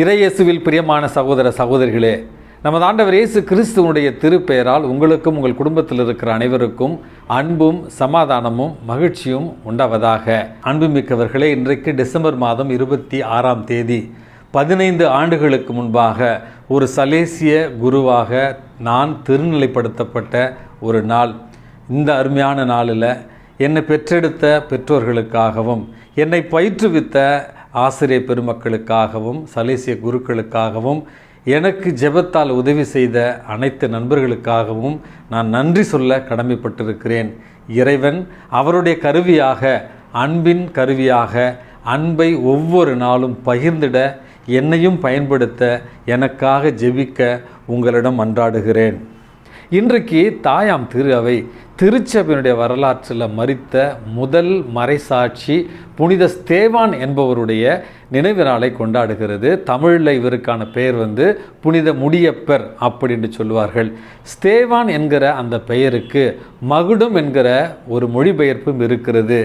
இறையேசுவில் பிரியமான சகோதர சகோதரிகளே நமது ஆண்டவர் இயேசு கிறிஸ்துவனுடைய திருப்பெயரால் உங்களுக்கும் உங்கள் குடும்பத்தில் இருக்கிற அனைவருக்கும் அன்பும் சமாதானமும் மகிழ்ச்சியும் உண்டாவதாக. அன்புமிக்கவர்களே இன்றைக்கு டிசம்பர் மாதம் இருபத்தி ஆறாம் தேதி பதினைந்து ஆண்டுகளுக்கு முன்பாக ஒரு சலேசிய குருவாக நான் திருநிலைப்படுத்தப்பட்ட ஒரு நாள். இந்த அருமையான நாளில் என்னை பெற்றெடுத்த பெற்றோர்களுக்காகவும் என்னை பயிற்றுவித்த ஆசிரியர் பெருமக்களுக்காகவும் சலேசிய குருக்களுக்காகவும் எனக்கு ஜெபத்தால் உதவி செய்த அனைத்து நண்பர்களுக்காகவும் நான் நன்றி சொல்ல கடமைப்பட்டிருக்கிறேன். இறைவன் அவருடைய கருவியாக அன்பின் கருவியாக அன்பை ஒவ்வொரு நாளும் பகிர்ந்திட என்னையும் பயன்படுத்த எனக்காக ஜெபிக்க உங்களிடம் அன்றாடுகிறேன். இன்றைக்கு தாயாம் திரு அவை திருச்சபையினுடைய வரலாற்றில் மறித்த முதல் மறைசாட்சி புனித ஸ்தேவான் என்பவருடைய நினைவு நாளை கொண்டாடுகிறது. தமிழில் இவருக்கான பெயர் வந்து புனித முடியப்பர் அப்படின்னு சொல்லுவார்கள். ஸ்தேவான் என்கிற அந்த பெயருக்கு மகுடம் என்கிற ஒரு மொழிபெயர்ப்பும் இருக்கிறது.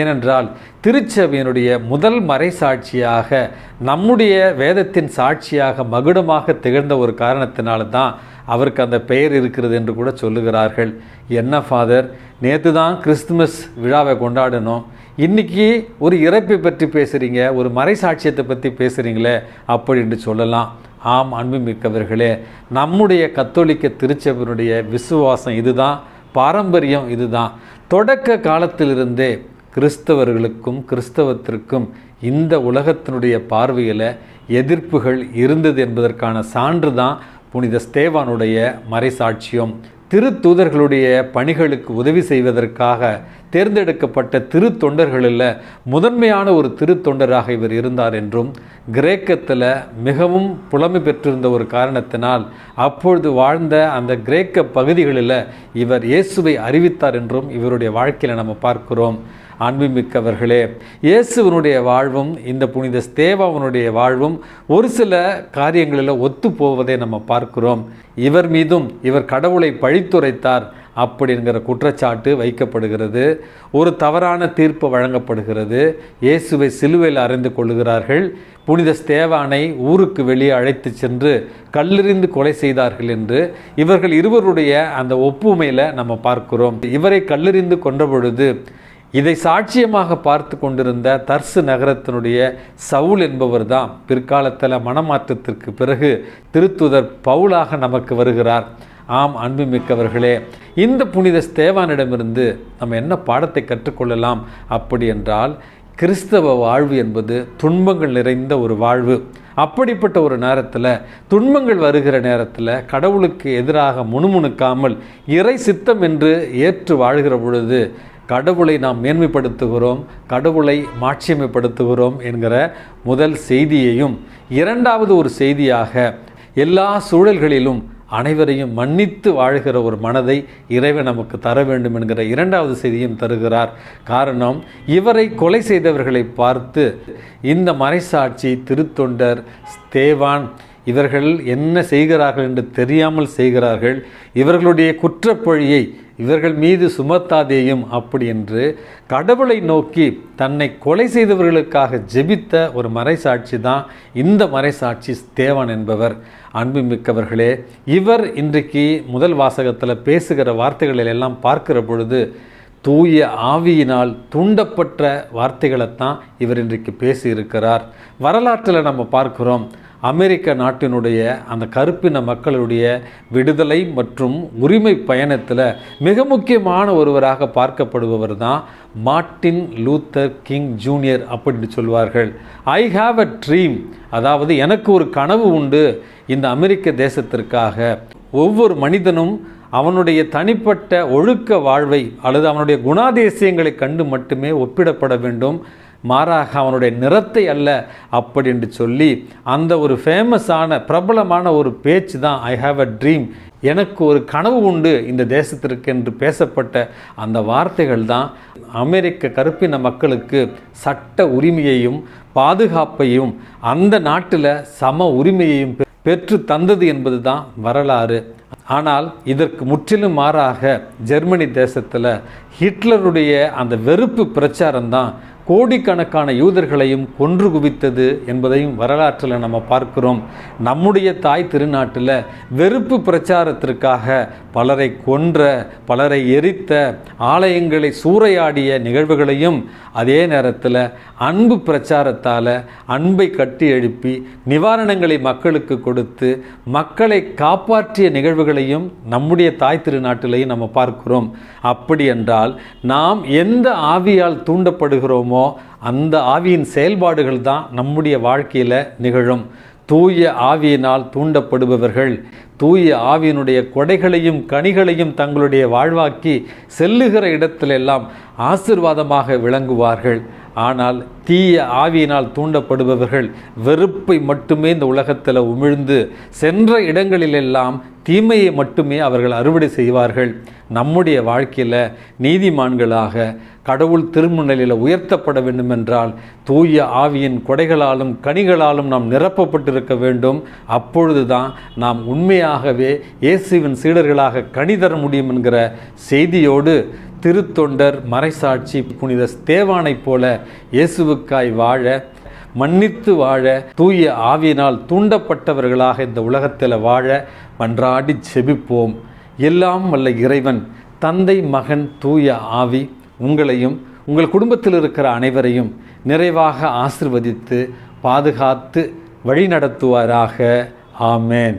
ஏனென்றால் திருச்சபையினுடைய முதல் மறைசாட்சியாக நம்முடைய வேதத்தின் சாட்சியாக மகுடமாக திகழ்ந்த ஒரு காரணத்தினால தான் அவருக்கு அந்த பெயர் இருக்கிறது என்று கூட சொல்லுகிறார்கள். என்ன ஃபாதர் நேற்று தான் கிறிஸ்துமஸ் விழாவை கொண்டாடணும் இன்னைக்கு ஒரு இறப்பை பற்றி பேசுகிறீங்க ஒரு மறைசாட்சியத்தை பற்றி பேசுகிறீங்களே அப்படின்னு சொல்லலாம். ஆம் அன்புமிக்கவர்களே நம்முடைய கத்தோலிக்க திருச்சபையினுடைய விசுவாசம் இதுதான் பாரம்பரியம் இதுதான். தொடக்க காலத்திலிருந்தே கிறிஸ்தவர்களுக்கும் கிறிஸ்தவத்திற்கும் இந்த உலகத்தினுடைய பார்வையில் எதிர்ப்புகள் இருந்தது என்பதற்கான சான்று தான் புனித ஸ்தேவானுடைய மறைசாட்சியம் திருத்தூதர்களுடைய பணிகளுக்கு உதவி செய்வதற்காக தேர்ந்தெடுக்கப்பட்ட திருத்தொண்டர்களில் முதன்மையான ஒரு திருத்தொண்டராக இவர் இருந்தார் என்றும் கிரேக்கத்தில் மிகவும் புலமை பெற்றிருந்த ஒரு காரணத்தினால் அப்பொழுது வாழ்ந்த அந்த கிரேக்க பகுதிகளில் இவர் இயேசுவை அறிவித்தார் என்றும் இவருடைய வாழ்க்கையில் நம்ம பார்க்கிறோம். அன்புமிக்கவர்களே இயேசுவனுடைய வாழ்வும் இந்த புனித ஸ்தேவாவனுடைய வாழ்வும் ஒரு சில காரியங்களில் ஒத்து போவதை நம்ம பார்க்கிறோம். இவர் மீதும் இவர் கடவுளை பழித்துரைத்தார் அப்படிங்கிற குற்றச்சாட்டு வைக்கப்படுகிறது. ஒரு தவறான தீர்ப்பு வழங்கப்படுகிறது. இயேசுவை சிலுவையில் அறிந்து கொள்கிறார்கள் புனித ஸ்தேவானை ஊருக்கு வெளியே அழைத்து சென்று கல்லெறிந்து கொலை செய்தார்கள் என்று இவர்கள் இருவருடைய அந்த ஒப்புமையில் நம்ம பார்க்கிறோம். இவரை கல்லெறிந்து கொன்ற பொழுது இதை சாட்சியமாக பார்த்து கொண்டிருந்த தர்சு நகரத்தினுடைய சவுல் என்பவர் தான் பிற்காலத்தில் மனமாற்றத்திற்கு பிறகு திருத்துதர் பவுலாக நமக்கு வருகிறார். ஆம் அன்புமிக்கவர்களே இந்த புனித ஸ்தேவானிடமிருந்து நம்ம என்ன பாடத்தை கற்றுக்கொள்ளலாம் அப்படி என்றால் கிறிஸ்தவ வாழ்வு என்பது துன்பங்கள் நிறைந்த ஒரு வாழ்வு. அப்படிப்பட்ட ஒரு நேரத்தில் துன்பங்கள் வருகிற நேரத்தில் கடவுளுக்கு எதிராக முணுமுணுக்காமல் இறை சித்தம் என்று ஏற்று வாழ்கிற பொழுது கடவுளை நாம் மேன்மைப்படுத்துகிறோம் கடவுளை மாட்சியமைப்படுத்துகிறோம் என்கிற முதல் செய்தியையும் இரண்டாவது ஒரு செய்தியாக எல்லா சூழல்களிலும் அனைவரையும் மன்னித்து வாழ்கிற ஒரு மனதை இறைவன் நமக்கு தர வேண்டும் என்கிற இரண்டாவது செய்தியும் தருகிறார். காரணம் இவரை கொலை செய்தவர்களை பார்த்து இந்த மறைசாட்சி திருத்தொண்டர் தேவான் இவர்கள் என்ன செய்கிறார்கள் என்று தெரியாமல் செய்கிறார்கள். இவர்களுடைய குற்றப்பழியை இவர்கள் மீது சுமத்தாதேயும் அப்படி என்று கடவுளை நோக்கி தன்னை கொலை செய்தவர்களுக்காக ஜெபித்த ஒரு மறைசாட்சி தான் இந்த மறைசாட்சி தேவன் என்பவர். அன்புமிக்கவர்களே இவர் இன்றைக்கு முதல் வாசகத்தில் பேசுகிற வார்த்தைகளில் எல்லாம் பார்க்கிற பொழுது தூய ஆவியினால் தூண்டப்பட்ட வார்த்தைகளைத்தான் இவர் இன்றைக்கு பேசியிருக்கிறார். வரலாற்றில் நம்ம பார்க்கிறோம். அமெரிக்க நாட்டினுடைய அந்த கருப்பின மக்களுடைய விடுதலை மற்றும் உரிமை பயணத்தில் மிக முக்கியமான ஒருவராக பார்க்கப்படுபவர் தான் மார்ட்டின் லூத்தர் கிங் ஜூனியர் அப்படின்னு சொல்வார்கள். ஐ ஹாவ் அ ட்ரீம் அதாவது எனக்கு ஒரு கனவு உண்டு இந்த அமெரிக்க தேசத்திற்காக. ஒவ்வொரு மனிதனும் அவனுடைய தனிப்பட்ட ஒழுக்க வாழ்வை அல்லது அவனுடைய குணாதிசயங்களை கண்டு மட்டுமே ஒப்பிடப்பட வேண்டும். மாறாக அவனுடைய நிறத்தை அல்ல அப்படி என்று சொல்லி அந்த ஒரு ஃபேமஸான பிரபலமான ஒரு பேச்சு தான் ஐ ஹாவ் அ ட்ரீம் எனக்கு ஒரு கனவு உண்டு இந்த தேசத்திற்கு என்று பேசப்பட்ட அந்த வார்த்தைகள் தான் அமெரிக்க கருப்பின மக்களுக்கு சட்ட உரிமையையும் பாதுகாப்பையும் அந்த நாட்டில் சம உரிமையையும் பெற்று தந்தது என்பது தான் வரலாறு. ஆனால் இதற்கு முற்றிலும் மாறாக ஜெர்மனி தேசத்தில் ஹிட்லருடைய அந்த வெறுப்பு பிரச்சாரம் தான் கோடிக்கணக்கான யூதர்களையும் கொன்று குவித்தது என்பதையும் வரலாற்றில் நம்ம பார்க்கிறோம். நம்முடைய தாய் திருநாட்டில் வெறுப்பு பிரச்சாரத்திற்காக பலரை கொன்ற பலரை எரித்த ஆலயங்களை சூறையாடிய நிகழ்வுகளையும் அதே நேரத்தில் அன்பு பிரச்சாரத்தால் அன்பை கட்டி எழுப்பி நிவாரணங்களை மக்களுக்கு கொடுத்து மக்களை காப்பாற்றிய நிகழ்வுகளையும் நம்முடைய தாய் திருநாட்டிலையும் நம்ம பார்க்கிறோம். அப்படி என்றால் நாம் எந்த ஆவியால் தூண்டப்படுகிறோமோ அந்த ஆவியின் செயல்பாடுகள் தான் நம்முடைய வாழ்க்கையில் நிகழும். தூய ஆவியினால் தூண்டப்படுபவர்கள் தூய ஆவியினுடைய கொடைகளையும் கனிகளையும் தங்களுடைய வாழ்வாக்கி செல்லுகிற இடத்திலெல்லாம் ஆசிர்வாதமாக விளங்குவார்கள். ஆனால் தீய ஆவியினால் தூண்டப்படுபவர்கள் வெறுப்பை மட்டுமே இந்த உலகத்தில் உமிழ்ந்து சென்ற இடங்களிலெல்லாம் தீமையை மட்டுமே அவர்கள் அறுவடை செய்வார்கள். நம்முடைய வாழ்க்கையில் நீதிமான்களாக கடவுள் திருமுன்னிலையில் உயர்த்தப்பட வேண்டுமென்றால் தூய ஆவியின் கொடைகளாலும் கனிகளாலும் நாம் நிரப்பப்பட்டிருக்க வேண்டும். அப்பொழுதுதான் நாம் உண்மையாகவே இயேசுவின் சீடர்களாக கனி தர முடியும் என்கிற செய்தியோடு திருத்தொண்டர் மறைசாட்சி புனித ஸ்தேவானைப் போல இயேசுவுக்காய் வாழ மன்னித்து வாழ தூய ஆவியினால் தூண்டப்பட்டவர்களாக இந்த உலகத்தில் வாழ மன்றாடி செபிப்போம். எல்லாம் வல்ல இறைவன் தந்தை மகன் தூய ஆவி உங்களையும் உங்கள் குடும்பத்தில் இருக்கிற அனைவரையும் நிறைவாக ஆசிர்வதித்து பாதுகாத்து வழிநடத்துவாராக. ஆமேன்.